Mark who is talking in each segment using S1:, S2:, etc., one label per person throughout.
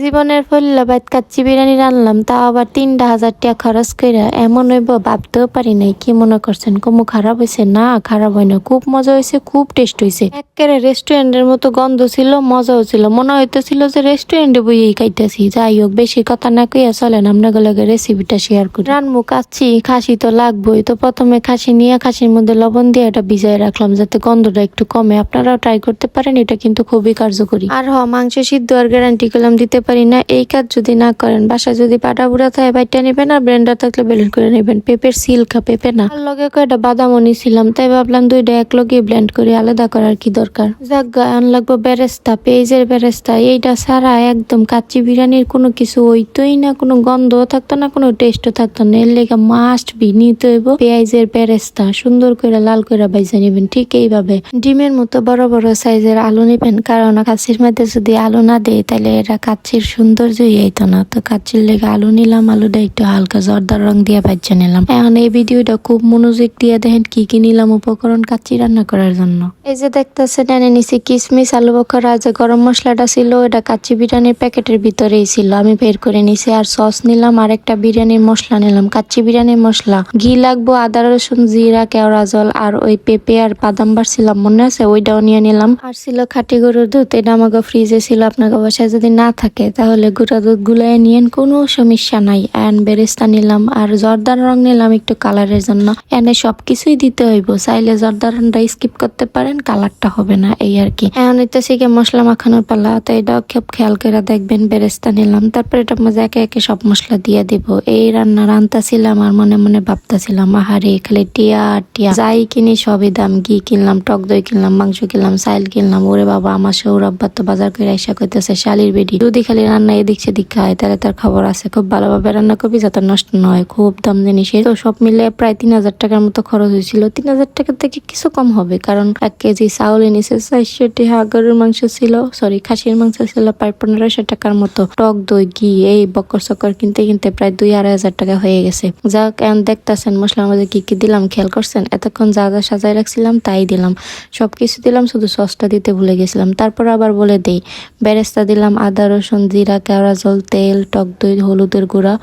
S1: জীবনের ফল্লা বাইত কাচ্চি বিরিয়ানি রানলাম তা আবার তিনটা হাজার টাকা খরচ কইরা এমন হইব, ভাবতেও পারি নাই, কি মনে করছেন? কমু খারাপ হয়েছে না, খারাপ হয় না, খুব মজা হয়েছে খুব টেস্ট হয়েছে একেবারে রেস্টুরেন্টের মতো গন্ধ ছিল, মজাও ছিল, মনে হইতেছিল যে রেস্টুরেন্টে বইয়েই খাইতেছি। যাই হোক, বেশি কথা না কইয়া চলেন আপনার লগে রেসিপিটা শেয়ার করি। রানমু কাচ্ছি খাসি তো লাগবেই, তো প্রথমে খাসি নিয়ে খাসির মধ্যে লবণ দিয়ে এটা ভিজাই রাখলাম, যাতে গন্ধটা একটু কমে। আপনারাও ট্রাই করতে পারেন, এটা কিন্তু খুবই কার্যকরী। আর হ, মাংস সিদ্ধ আর গ্যারান্টি করলাম, দিতে পারি না, এই কাজ যদি না করেন, বাসায় যদি পাটা বুড়া থাকে বাইটা নেবেন আর ব্লেন্ডার থাকলে ব্লেন্ড করে নেবেন। পেঁপের সিল্কা পেঁপে না। আর লগে কয়টা বাদামও নিছিলাম, তাই ভাবলাম দুইটা এক লগে ব্লেন্ড করে, আলাদা করার কি দরকার? যাক গান লাগবো বেরেস্তা পেঁয়াজের বেরেস্তা এইটা ছাড়া একদম কাচ্চি বিরিয়ানির কোনো কিছু হইতোই না, কোনো গন্ধও থাকতো না, কোনো টেস্টও থাকতো না। এর লেগে মাস্ট বি নিতে হইব পেঁয়াজের বেরেস্তা সুন্দর করে লাল করে বাইজা নেবেন, ঠিক এইভাবে। ডিমের মতো বড় বড় সাইজের আলু নেবেন, কারণ কাচ্চির মধ্যে যদি আলু না দেয়, তাহলে এটা কাচ্চির সৌন্দর্যই হইতো না। তো কাচ্চির লেগে আলু নিলাম, আলুটা একটু হালকা জর্দার রং দিয়ে বাজ্যা নিলাম। এখন এই ভিডিওটা খুব মনোযোগ দিয়ে দেখেন কি কি নিলাম উপকরণ কাচ্চি রান্না করার জন্য। এই যে দেখতেছেন, এনে নিছি কিসমিস, আলু বখরা, যে গরম মশলাটা ছিল, এটা কাচ্চি বিরিয়ানির প্যাকেটের ভিতরেই ছিল। আমি বের করে নিছি আর সস নিলাম, আর একটা বিরিয়ানির মশলা নিলাম। কাচ্চি বিরিয়ানির মশলা। ঘি লাগবো, আদা, রসুন, জিরা, কেওড়া, জল, আর ওই পেঁপে আর বাদাম ছিলাম মনে আছে? ওইটাও নিয়ে নিলাম। আর ছিল খাটি গরুর দুধ, এটা আমাকে ফ্রিজে ছিল আপনাকে বাসায় যদি না থাকে তাহলে গুঁড়া দুধ গুলাই নিয়েন, কোনো সমস্যা নাই। অ্যান্ড বেরেস্তা নিলাম, আর জর্দার রং নিলাম একটু কালারের জন্য। এনে সবকিছুই দিতে হইব, চাইলে জর্দার রংটা স্কিপ করতে পারেন, কালারটা হবে না, এই আর কি। এখন হইতেছে গিয়ে মশলা মাখানোর পালা, তো এটা খুব খেয়াল করে দেখবেন, বেরেস্তা নিলাম। তারপরে এটা মধ্যে একে একে সব মশলা দিয়ে দিব। এই রান্না রান্তাছিলাম আর মনে মনে ভাবতাছিলাম আহারে খালি টিয়া টিয়া। যাই কিনি সবই দাম, ঘি কিনলাম, টক দই কিনলাম, মাংস কিনলাম সাইল কিনলাম। ওরে বাবা, আমার সৌর আব্বা তো বাজার করে আইসা করতেছে শালির বেডি যদি খালি রান্না এদিক সেদিক খায়, তাহলে তার খবর আছে। খুব ভালোভাবে রান্না করবি যাতে নষ্ট নয় খুব দাম জিনিসের। তো সব মিলে প্রায় তিন হাজার টাকার মতো খরচ হয়েছিল। তিন হাজার টাকা থেকে কিছু কম হবে, কারণ এক কেজি চাউল এনেছে চারশো টাকা গরুর মাংস ছিল সরি খাসির মাংস ছিল প্রায় পনেরোশো টাকার মতো। টক দই, ঘি, এই বকর সকর কিনতে কিনতে প্রায় দুই আড়াই হাজার টাকা হয়ে গেছে। যাক, এখন দেখতেছেন মশলার মধ্যে কি কি দিলাম, খেয়াল করছেন? এতক্ষণ যা যা সাজায় রাখছিলাম তাই দিলাম। সব কিছু দিলাম, শুধু সসটা দিতে ভুলে গেছিলাম। তারপর আবার বলে দেই, বেরেস্তা দিলাম, আদা, রসুন জিরা কেওড়া জল, তেল, টক দই, হলুদের গুঁড়া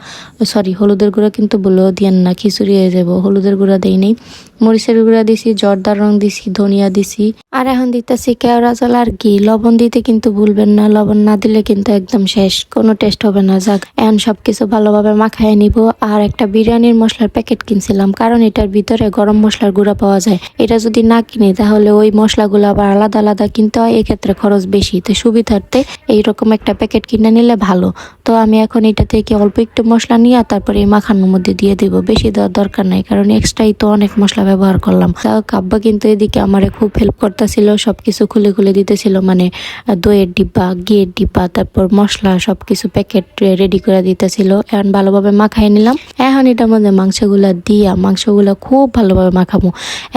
S1: সরি হলুদের গুঁড়া কিন্তু বলেও দিয়েন না, খিচুড়ি হয়ে যাব, হলুদের গুঁড়া দেই মরিচের গুঁড়া দিছি, জর্দার রং দিছি, ধনিয়া দিছি। আর এখন দিতেছি কেওড়া জল আর ঘি লবণ দিতে কিন্তু ভুলবেন না, লবণ না দিলে কিন্তু একদম শেষ। কোনো টেস্ট হবে না। যাক, এখন সবকিছু ভালোভাবে মাখায় নিব। আর একটা বিরিয়ানির মশলার প্যাকেট কিনছিলাম, কারণ এটার ভিতরে গরম মশলার গুঁড়া পাওয়া যায়। এটা যদি না কিনি, তাহলে ওই মশলাগুলো আবার আলাদা আলাদা কিনতে হয়। এক্ষেত্রে খরচ বেশি। তো সুবিধার্থে এইরকম একটা প্যাকেট কিনে নিলে ভালো। তো আমি এখন এটা থেকে অল্প একটু মশলা নিয়ে তারপরে মাখানোর মধ্যে দিয়ে দেবো। বেশি দেওয়ার দরকার নাই, কারণ এক্সট্রাই তো অনেক মশলা ব্যবহার করলাম। যাক আব্বা কিন্তু এদিকে আমারে খুব হেল্প করতেছিল, সবকিছু খুলে খুলে দিতেছিল মানে দইয়ের ডিব্বা, ঘিয়ের ডিব্বা, তারপর মশলা সব কিছু প্যাকেট রেডি করে দিতেছিল। এখন ভালোভাবে মাখাই নিলাম। এখন এটার মধ্যে মাংসগুলা দিয়া, মাংসগুলা খুব ভালোভাবে মাখাবো।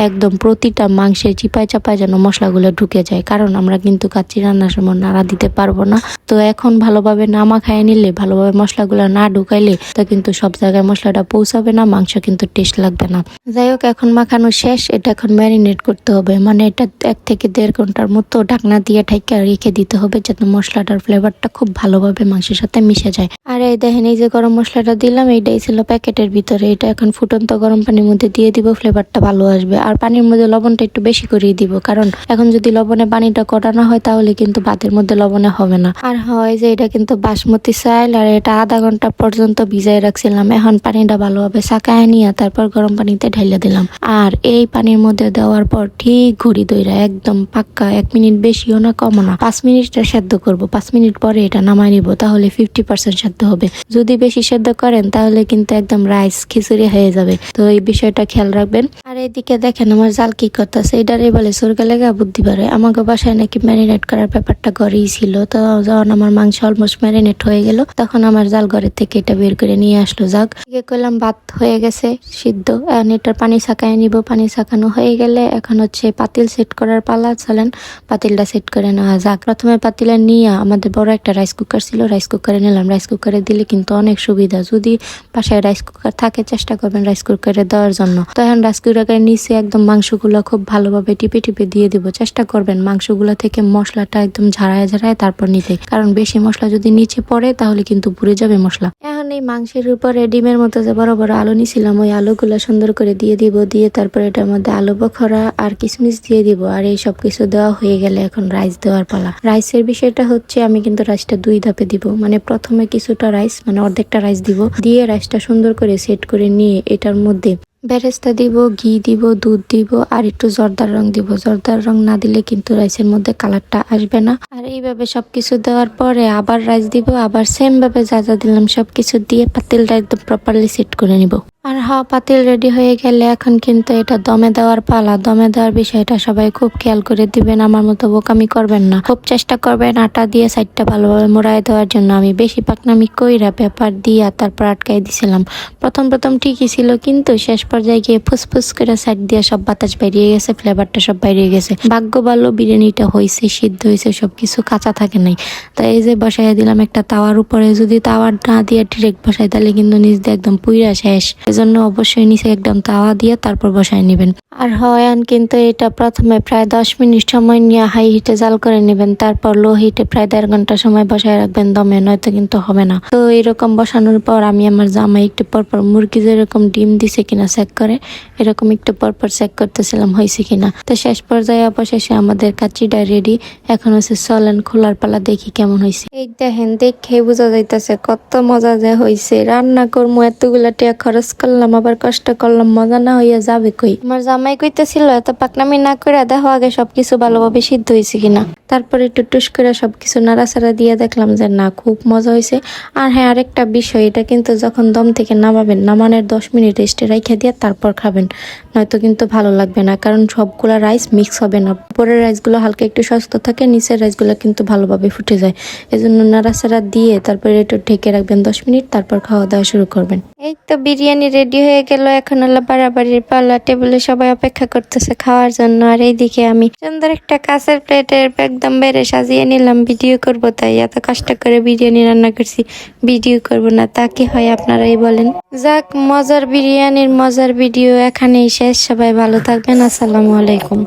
S1: একদম প্রতিটা মাংসের চিপায় চাপায় যেন মশলাগুলো ঢুকে যায়, কারণ আমরা কিন্তু কাচ্চি রান্নার সময় নাড়া দিতে পারব না। তো এখন ভালোভাবে না মাখায় নিলে ভালোভাবে মশলাগুলো না ঢুকাইলে, তা কিন্তু সব জায়গায় মশলাটা পৌঁছাবে না, মাংস কিন্তু টেস্ট লাগবে না। যাই হোক, এখন মাখানো শেষ, এটা এখন ম্যারিনেট করতে হবে। মানে এটা এক থেকে দেড় ঘণ্টার মতো ঢাকনা দিয়ে ঠাইকা রেখে দিতে হবে, যাতে মশলাটার ফ্লেভারটা খুব ভালোভাবে মাংসের সাথে মিশে যায়। আর এই দেখেন, এই যে গরম মশলাটা দিলাম, এইটাই ছিল প্যাকেটের ভিতরে। এটা এখন ফুটন্ত গরম পানির মধ্যে দিয়ে দিব ফ্লেভারটা ভালো আসবে। আর পানির মধ্যে লবণটা একটু বেশি করিয়ে দিব, কারণ এখন যদি লবণে পানিটা কটানো হয়, তাহলে কিন্তু ভাতের মধ্যে লবণে হবে না। আর হয় যে, এটা কিন্তু বাসমতি চাইল আর এটা আধা ঘণ্টা পর্যন্ত ভিজাই রাখছিলাম। এখন পানিটা ভালোভাবে সাকায় নিয়ে তারপর গরম পানিতে ঢাইলে দিলাম। আর এই পানির মধ্যে দেওয়ার পর ঠিক ঘড়ি দইরা একদম পাক্কা, এক মিনিট বেশিও না, কমও না। পাঁচ মিনিটটা সেদ্ধ করব। পাঁচ মিনিট পরে এটা নামাই নিব, তাহলে ফিফটি পার্সেন্ট সেদ্ধ হবে। যদি বেশি সেদ্ধ করেন, তাহলে কিন্তু একদম রাইস খিচুড়ি হয়ে যাবে। তো এই বিষয়টা খেয়াল রাখবেন। আর এইদিকে দেখেন আমার জাল কি করতেছে। এটারে বলে সরকার লেগা বুদ্ধি পারে আমাকে বাসায় নাকি ম্যারিনেট করার ব্যাপারটা ঘরেই ছিল। তো যখন আমার মাংস অলমোস্ট ম্যারিনেট হয়ে গেল তখন আমার জাল ঘরের থেকে এটা বের করে নিয়ে আসলো, যাক। এদিকে করলাম ভাত হয়ে গেছে, সিদ্ধ। এখন এটার পানি ছাকায় নিব। পানি ছাকানো হয়ে গেলে এখন হচ্ছে পাতিল সেট করার পালা, চলেন। পাতিলটা সেট করে নেওয়া যাক। প্রথমে পাতিলে নিয়ে আমাদের বড় একটা রাইস কুকার ছিল, রাইস কুকারে নিলাম। রাইস কুকারে দিলে কিন্তু অনেক সুবিধা। যদি বাসায় রাইস কুকার থাকে, চেষ্টা করবেন রাইস কুকারে দেওয়ার জন্য। তো এখন রাইস কুকারের নিচে একদম মাংসগুলো খুব ভালোভাবে টিপে টিপে দিয়ে দিব। চেষ্টা করবেন মাংসগুলো থেকে মশলাটা একদম ঝাড়ায় ঝাড়ায় তারপর নিতে। কারণ বেশি মশলা যদি নিচে পড়ে তাহলে কিন্তু পুড়ে যাবে মশলা। এখন এই মাংসের উপরে ডিমের মতো যে বড় বড় আলু নিছিলাম, ওই আলুগুলো সুন্দর করে দিয়ে দিব, দিয়ে তারপর এটার মধ্যে আলু বখরা আর কিশমিশ দিয়ে দিব। আর এই সব কিছু দেওয়া হয়ে গেলে এখন রাইস দেওয়ার পালা। রাইসের বিষয়টা হচ্ছে, আমি কিন্তু রাইসটা দুই ধাপে দিব। মানে প্রথমে কিছুটা রাইস মানে অর্ধেকটা রাইস দিব। দিয়ে রাইসটা সুন্দর করে সেট করে নিয়ে এটার মধ্যে বেরেস্তা দিব, ঘি দিব, দুধ দিব, আর একটু জর্দার রং দিব। জর্দার রং না দিলে কিন্তু রাইসের মধ্যে কালারটা আসবে না। আর এইভাবে সবকিছু দেওয়ার পরে আবার রাইস দিব, আবার সেম ভাবে যা যা দিলাম সব কিছু দিয়ে পাতিলটা একদম প্রপারলি সেট করে নিব। আর হাওয়া পাতিল রেডি হয়ে গেলে এখন কিন্তু এটা দমে দেওয়ার পালা। দমে দেওয়ার বিষয়টা সবাই খুব খেয়াল করে দিবেন, আমার মতো বোকামি করবেন না। খুব চেষ্টা করবেন আটা দিয়ে সাইডটা ভালোভাবে মোড়াই দেওয়ার জন্য। আমি বেশি পাকনামি কইরা পেপার দিয়া তারপর আটকাই দিছিলাম। প্রথম প্রথম ঠিকই ছিল, কিন্তু শেষ পর্যায়ে গিয়ে ফুসফুস করে সাইড দিয়ে সব বাতাস বেরিয়ে গেছে, ফ্লেভারটা সব বেরিয়ে গেছে। ভাগ্য ভালো, বিরিয়ানিটা হয়েছে সিদ্ধ হয়েছে সব কিছু কাঁচা থাকে নাই। তাই এই যে বসাই দিলাম একটা তাওয়ার উপরে, যদি তাওয়ার না দিয়ে ডিরেক্ট বসাই, তাহলে কিন্তু নিচ দিয়ে একদম পুইরা শেষ। এজন্য অবশ্যই নিচে একদম তাওয়া দিয়ে তারপর বসাই নেবেন। আর হয়ান কিন্তু এটা প্রথমে প্রায় দশ মিনিট সময় নিয়ে হাই হিটে জাল করে নেবেন। তারপর লো হিটে প্রায় দেড় ঘণ্টা সময় বসায় রাখবেন, দমে, নয়তো কিন্তু হবে না। তো এরকম বসানোর পর আমি আমার জামাই একটু পরপর মুরগি যেরকম ডিম দিছে কিনা চেক করে, এরকম একটু পরপর চেক করতেছিলাম হয়েছে কিনা। তো শেষ পর্যায়ে অবশেষে আমাদের কাচিটা রেডি এখন হচ্ছে চলেন খোলার পালা দেখি কেমন হয়েছে। এই দেখেন দেখে বোঝা যাইতেছে কত মজা যে হয়েছে রান্না করব এতগুলা টাকা খরচ করলাম, আবার কষ্ট করলাম, মজা না হইয়া যাবে কই? আমার জামাই কইতেছিল, এত পাকনামি না করে দেখো আগে সবকিছু ভালোভাবে সিদ্ধ হয়েছে কিনা? তারপরে একটু টুস করে সবকিছু নাড়াচাড়া দিয়ে দেখলাম যে, না, খুব মজা হয়েছে আর হ্যাঁ আরেকটা বিষয়, এটা কিন্তু যখন দম থেকে নামাবেন, নামানের দশ মিনিট রেস্টে রাইখে দিয়ে তারপর খাবেন। নয়তো কিন্তু ভালো লাগবে না, কারণ সবগুলা রাইস মিক্স হবে না। উপরের রাইসগুলো হালকা একটু শক্ত থাকে, নিচের রাইসগুলো কিন্তু ভালোভাবে ফুটে যায়। এজন্য নাড়াচাড়া দিয়ে তারপরে একটু ঢেকে রাখবেন দশ মিনিট, তারপর খাওয়া দাওয়া শুরু করবেন। এই তো বিরিয়ানি রেডি হয়ে গেল। এখন হলো বাড়াবাড়ির পাল্লা টেবিলে সবাই অপেক্ষা করতেছে খাওয়ার জন্য। আর এইদিকে আমি সুন্দর একটা কাঁচের প্লেটের একদম বেড়ে সাজিয়ে নিলাম। ভিডিও করব তাই এত কষ্ট করে বিরিয়ানি রান্না করছি। ভিডিও করব না। তা কি হয় আপনারাই বলেন। যাক, মজার বিরিয়ানির মজার ভিডিও এখানেই শেষ। সবাই ভালো থাকবেন। আসসালামু আলাইকুম।